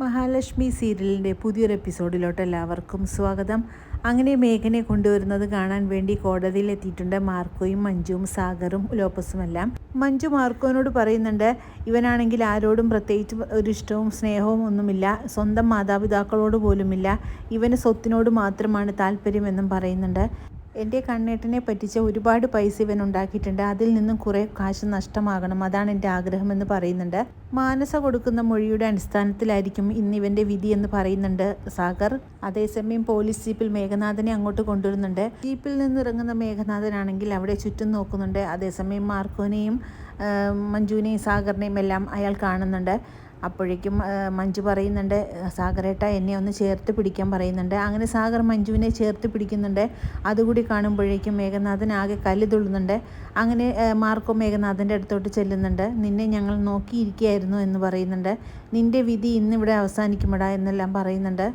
മഹാലക്ഷ്മി സീരിയലിന്റെ പുതിയൊരു എപ്പിസോഡിലോട്ട് എല്ലാവർക്കും സ്വാഗതം. അങ്ങനെ മേഘനെ കൊണ്ടുവരുന്നത് കാണാൻ വേണ്ടി കോടതിയിൽ എത്തിയിട്ടുണ്ട് മാർക്കോയും മഞ്ജുവും സാഗറും ലോപ്പസുമെല്ലാം മഞ്ജു മാർക്കോനോട് പറയുന്നുണ്ട് ഇവനാണെങ്കിൽ ആരോടും പ്രത്യേകിച്ച് ഒരു ഇഷ്ടവും സ്നേഹവും ഒന്നുമില്ല. സ്വന്തം മാതാപിതാക്കളോട് പോലുമില്ല. ഇവന് സ്വത്തിനോട് മാത്രമാണ് താല്പര്യമെന്നും പറയുന്നുണ്ട്. എന്റെ കണ്ണേട്ടനെ പറ്റിച്ച ഒരുപാട് പൈസ ഇവൻ ഉണ്ടാക്കിയിട്ടുണ്ട്. അതിൽ നിന്നും കുറേ കാശ് നഷ്ടമാകണം. അതാണ് എന്റെ ആഗ്രഹമെന്ന് പറയുന്നുണ്ട്. മാനസ കൊടുക്കുന്ന മൊഴിയുടെ അടിസ്ഥാനത്തിലായിരിക്കും ഇന്ന് ഇവന്റെ വിധി എന്ന് പറയുന്നുണ്ട് സാഗർ. അതേസമയം പോലീസ് ജീപ്പിൽ മേഘനാഥനെ അങ്ങോട്ട് കൊണ്ടുവരുന്നുണ്ട്. ജീപ്പിൽ നിന്ന് ഇറങ്ങുന്ന മേഘനാഥനാണെങ്കിൽ അവിടെ ചുറ്റും നോക്കുന്നുണ്ട്. അതേസമയം മാർക്കോനെയും മഞ്ജുവിനെയും സാഗറിനെയും എല്ലാം അയാൾ കാണുന്നുണ്ട്. അപ്പോഴേക്കും മഞ്ജു പറയുന്നുണ്ട് സാഗരേട്ട എന്നെ ഒന്ന് ചേർത്ത് പിടിക്കാൻ പറയുന്നുണ്ട്. അങ്ങനെ സാഗർ മഞ്ജുവിനെ ചേർത്ത് പിടിക്കുന്നുണ്ട്. അതുകൂടി കാണുമ്പോഴേക്കും മേഘനാഥൻ ആകെ കല്ല് തുള്ളുന്നുണ്ട്. അങ്ങനെ മാർക്കോ മേഘനാഥന്റെ അടുത്തോട്ട് ചെല്ലുന്നുണ്ട്. നിന്നെ ഞങ്ങൾ നോക്കിയിരിക്കുകയായിരുന്നു എന്ന് പറയുന്നുണ്ട്. നിന്റെ വിധി ഇന്നിവിടെ അവസാനിക്കുമടാ എന്നെല്ലാം പറയുന്നുണ്ട്.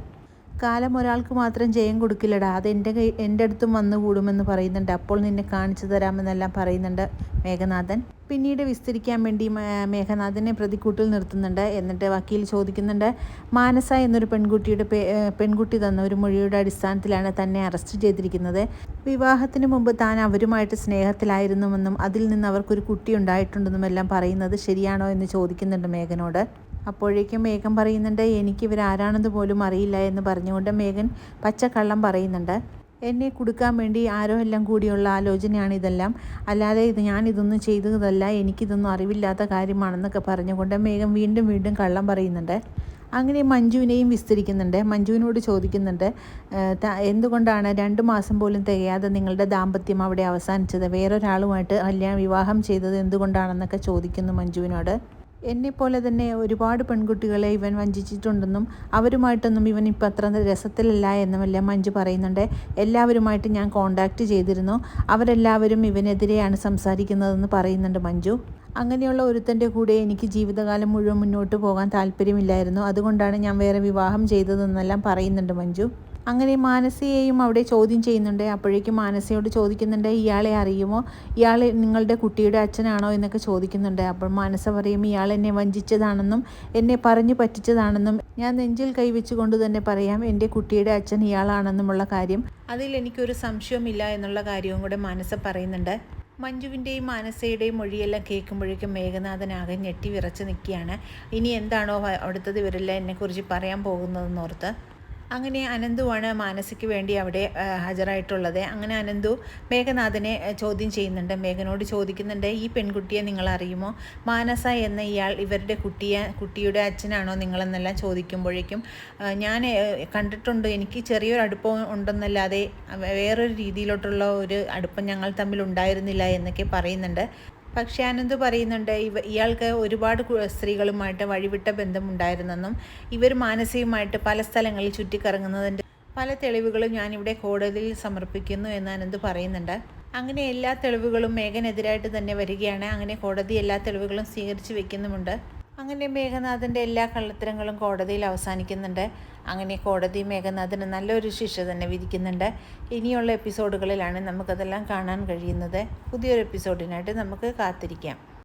കാലം ഒരാൾക്ക് മാത്രം ജയം കൊടുക്കില്ലടാ. അത് എന്റെ കൈ എന്റെ അടുത്തും വന്നു കൂടുമെന്ന് പറയുന്നുണ്ട്. അപ്പോൾ നിന്നെ കാണിച്ചു തരാമെന്നെല്ലാം പറയുന്നുണ്ട് മേഘനാഥൻ. പിന്നീട് വിസ്തരിക്കാൻ വേണ്ടി മേഘനാഥനെ പ്രതിക്കൂട്ടിൽ നിർത്തുന്നുണ്ട്. എന്നിട്ട് വക്കീൽ ചോദിക്കുന്നുണ്ട് മാനസ എന്നൊരു പെൺകുട്ടിയുടെ പെൺകുട്ടി തന്ന ഒരു മൊഴിയുടെ അടിസ്ഥാനത്തിലാണ് തന്നെ അറസ്റ്റ് ചെയ്തിരിക്കുന്നത്. വിവാഹത്തിന് മുമ്പ് താൻ അവരുമായിട്ട് സ്നേഹത്തിലായിരുന്നുവെന്നും അതിൽ നിന്ന് അവർക്കൊരു കുട്ടി ഉണ്ടായിട്ടുണ്ടെന്നും എല്ലാം പറയുന്നത് ശരിയാണോ? എന്ന് ചോദിക്കുന്നുണ്ട് മേഘനോട്. അപ്പോഴേക്കും മേഘം പറയുന്നുണ്ട് എനിക്ക് ഇവരാരാണെന്ന് പോലും അറിയില്ല എന്ന് പറഞ്ഞുകൊണ്ട് മേഘൻ പച്ചക്കള്ളം പറയുന്നുണ്ട്. എന്നെ കൊടുക്കാൻ വേണ്ടി ആരോ എല്ലാം കൂടിയുള്ള ആലോചനയാണ് ഇതെല്ലാം. അല്ലാതെ ഇത് ഞാൻ ഇതൊന്നും ചെയ്തതല്ല. എനിക്കിതൊന്നും അറിവില്ലാത്ത കാര്യമാണെന്നൊക്കെ പറഞ്ഞുകൊണ്ട് മേഘം വീണ്ടും വീണ്ടും കള്ളം പറയുന്നുണ്ട്. അങ്ങനെ മഞ്ജുവിനെയും വിസ്തരിക്കുന്നുണ്ട്. മഞ്ജുവിനോട് ചോദിക്കുന്നുണ്ട് എന്തുകൊണ്ടാണ് രണ്ട് മാസം പോലും തികയാതെ നിങ്ങളുടെ ദാമ്പത്യം അവിടെ അവസാനിച്ചത്? വേറൊരാളുമായിട്ട് കല്യാണം വിവാഹം ചെയ്തത് എന്തുകൊണ്ടാണെന്നൊക്കെ ചോദിക്കുന്നു മഞ്ജുവിനോട്. എന്നെപ്പോലെ തന്നെ ഒരുപാട് പെൺകുട്ടികളെ ഇവൻ വഞ്ചിച്ചിട്ടുണ്ടെന്നും അവരുമായിട്ടൊന്നും ഇവൻ ഇപ്പം അത്ര രസത്തിലല്ല എന്നുമെല്ലാം മഞ്ജു പറയുന്നുണ്ട്. എല്ലാവരുമായിട്ട് ഞാൻ കോണ്ടാക്ട് ചെയ്തിരുന്നു. അവരെല്ലാവരും ഇവനെതിരെയാണ് സംസാരിക്കുന്നതെന്ന് പറയുന്നുണ്ട് മഞ്ജു. അങ്ങനെയുള്ള ഒരുത്തന്റെ കൂടെ എനിക്ക് ജീവിതകാലം മുഴുവൻ മുന്നോട്ട് പോകാൻ താല്പര്യമില്ലായിരുന്നു. അതുകൊണ്ടാണ് ഞാൻ വേറെ വിവാഹം ചെയ്തതെന്നെല്ലാം പറയുന്നുണ്ട് മഞ്ജു. അങ്ങനെ മാനസിയെയും അവിടെ ചോദ്യം ചെയ്യുന്നുണ്ട്. അപ്പോഴേക്കും മാനസിയോട് ചോദിക്കുന്നുണ്ട് ഇയാളെ അറിയുമോ? ഇയാൾ നിങ്ങളുടെ കുട്ടിയുടെ അച്ഛനാണോ? എന്നൊക്കെ ചോദിക്കുന്നുണ്ട്. അപ്പോൾ മാനസ പറയും ഇയാൾ എന്നെ വഞ്ചിച്ചതാണെന്നും എന്നെ പറഞ്ഞു പറ്റിച്ചതാണെന്നും ഞാൻ നെഞ്ചിൽ കൈവച്ചുകൊണ്ട് തന്നെ പറയാം എന്റെ കുട്ടിയുടെ അച്ഛൻ ഇയാളാണെന്നുമുള്ള കാര്യം. അതിൽ എനിക്കൊരു സംശയവുമില്ല എന്നുള്ള കാര്യവും കൂടെ മാനസ പറയുന്നുണ്ട്. മഞ്ജുവിന്റെയും മാനസയുടെയും മൊഴിയെല്ലാം കേൾക്കുമ്പോഴേക്കും മേഘനാഥനാകെ ഞെട്ടി വിറച്ച് നിൽക്കുകയാണ്. ഇനി എന്താണോ അടുത്തത് ഇവരെല്ലാം എന്നെക്കുറിച്ച് പറയാൻ പോകുന്നതെന്ന് ഓർത്ത് അങ്ങനെ അനന്തുവാണ് മാനസയ്ക്ക് വേണ്ടി അവിടെ ഹാജരായിട്ടുള്ളത്. അങ്ങനെ അനന്തു മേഘനാഥനെ ചോദ്യം ചെയ്യുന്നുണ്ട്. മേഘനോട് ചോദിക്കുന്നുണ്ട് ഈ പെൺകുട്ടിയെ നിങ്ങൾ അറിയുമോ മാനസ എന്ന ഇയാൾ ഇവരുടെ കുട്ടിയെ കുട്ടിയുടെ അച്ഛനാണോ നിങ്ങളെന്നെല്ലാം ചോദിക്കുമ്പോഴേക്കും ഞാൻ കണ്ടിട്ടുണ്ട്. എനിക്ക് ചെറിയൊരു അടുപ്പം ഉണ്ടെന്നല്ലാതെ വേറൊരു രീതിയിലോട്ടുള്ള ഒരു അടുപ്പം ഞങ്ങൾ തമ്മിൽ ഉണ്ടായിരുന്നില്ല എന്നൊക്കെ പറയുന്നുണ്ട്. പക്ഷേ ആനന്ദ് പറയുന്നുണ്ട് ഇവ ഇയാൾക്ക് ഒരുപാട് സ്ത്രീകളുമായിട്ട് വഴിവിട്ട ബന്ധമുണ്ടായിരുന്നെന്നും ഇവർ മാനസികമായിട്ട് പല സ്ഥലങ്ങളിൽ ചുറ്റിക്കറങ്ങുന്നതിന്റെ പല തെളിവുകളും ഞാനിവിടെ കോടതിയിൽ സമർപ്പിക്കുന്നു എന്ന് ആനന്ദ് പറയുന്നുണ്ട്. അങ്ങനെ എല്ലാ തെളിവുകളും മേഘനെതിരായിട്ട് തന്നെ വരികയാണ്. അങ്ങനെ കോടതി എല്ലാ തെളിവുകളും സ്വീകരിച്ച് വെക്കുന്നുമുണ്ട്. അങ്ങനെ മേഘനാഥന്റെ എല്ലാ കള്ളത്തരങ്ങളും കോടതിയിൽ അവസാനിക്കുന്നുണ്ട്. അങ്ങനെ കോടതി മേഘനാഥന് നല്ലൊരു ശിക്ഷ തന്നെ വിധിക്കുന്നുണ്ട്. ഇനിയുള്ള എപ്പിസോഡുകളിലാണ് നമുക്കതെല്ലാം കാണാൻ കഴിയുന്നത്. പുതിയൊരു എപ്പിസോഡിനായിട്ട് നമുക്ക് കാത്തിരിക്കാം.